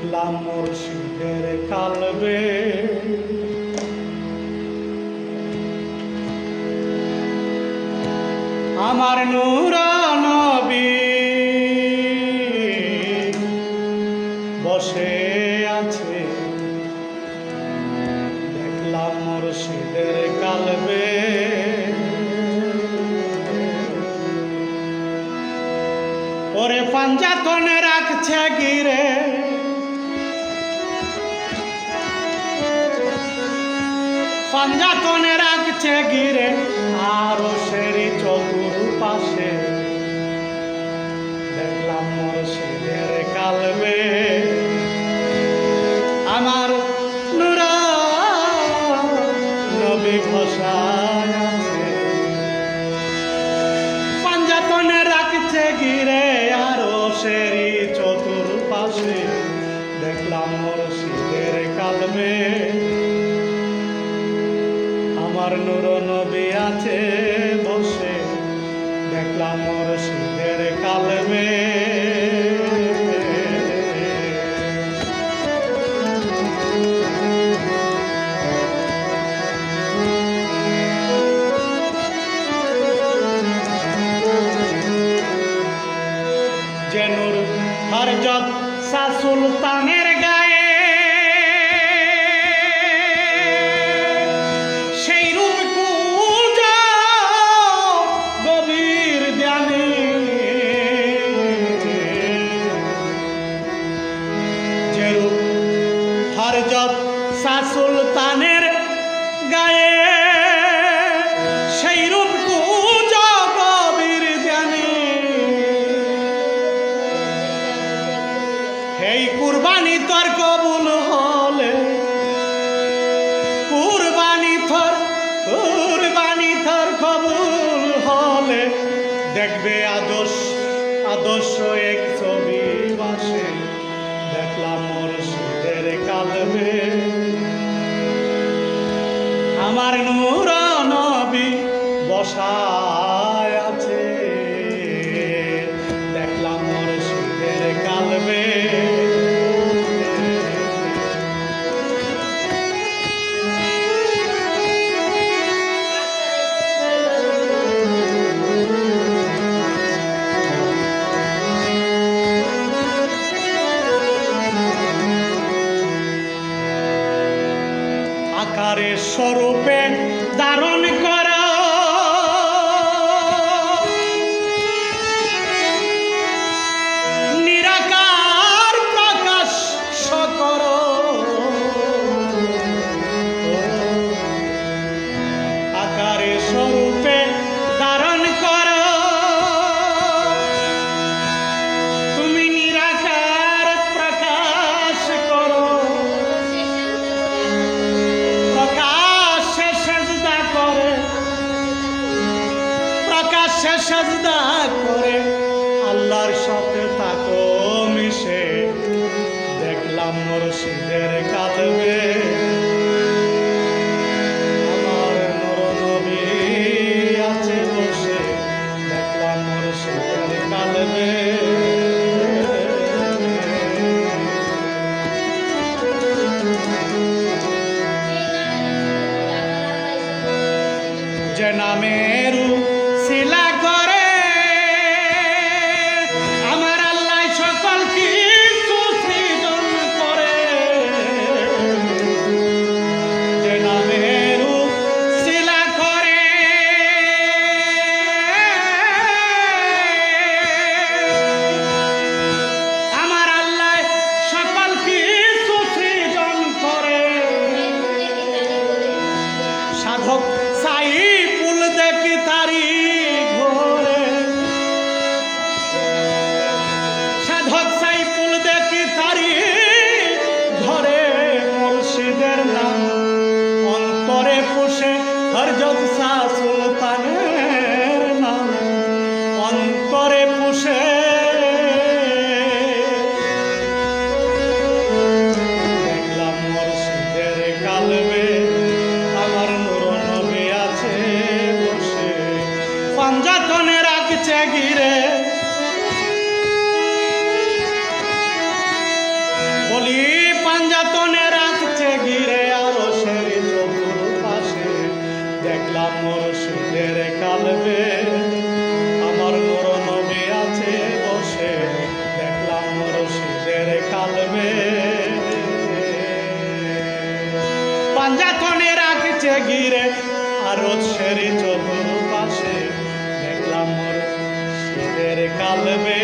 দেখলাম মুর্শিদের কালবে। আমার নবী বসে আছে। দেখলাম মুর্শিদের কালবে। ওরে পাঞ্জাতনে রাখছে গিরে পাঞ্জাতনে রাখছে গিরে আরও সেরি চতুর পাশে দেখলাম মুর্শিদের কালবে আমার নুরা নবী ঘোষায় আছে। পাঞ্জাতনে রাখছে গিরে আরও সেরি চতুর পাশে দেখলাম মুর্শিদের কালবে আমার নুর নবী আছে বসে। দেখলাম মুর্শিদের কালবে জেনুর হরজত সা সুলতানের হরজত সা সুলতানের গায়ে, সেই রূপ গভীর ধ্যানে। এই কুরবানি তোর কবুল হলে, কুরবানি থর কুরবানি তোর কবুল হলে, দেখবে আদর্শ আদর্শ এক ছবি বাসে, দেখলাম মুর্শিদের কালবে আমার নূর নবী বসায় আকারে স্বরূপে ধারণ করা। সেজদা করে আল্লাহর हर जग सांस রশিদের কালবে, আমার মোর নবী আছে বসে, দেখলাম রশিদের কালবে। পাঞ্জাতনে রাখছে গিরে আর সেরি চতুর পাশে, দেখলাম মোর শীতের কালবে।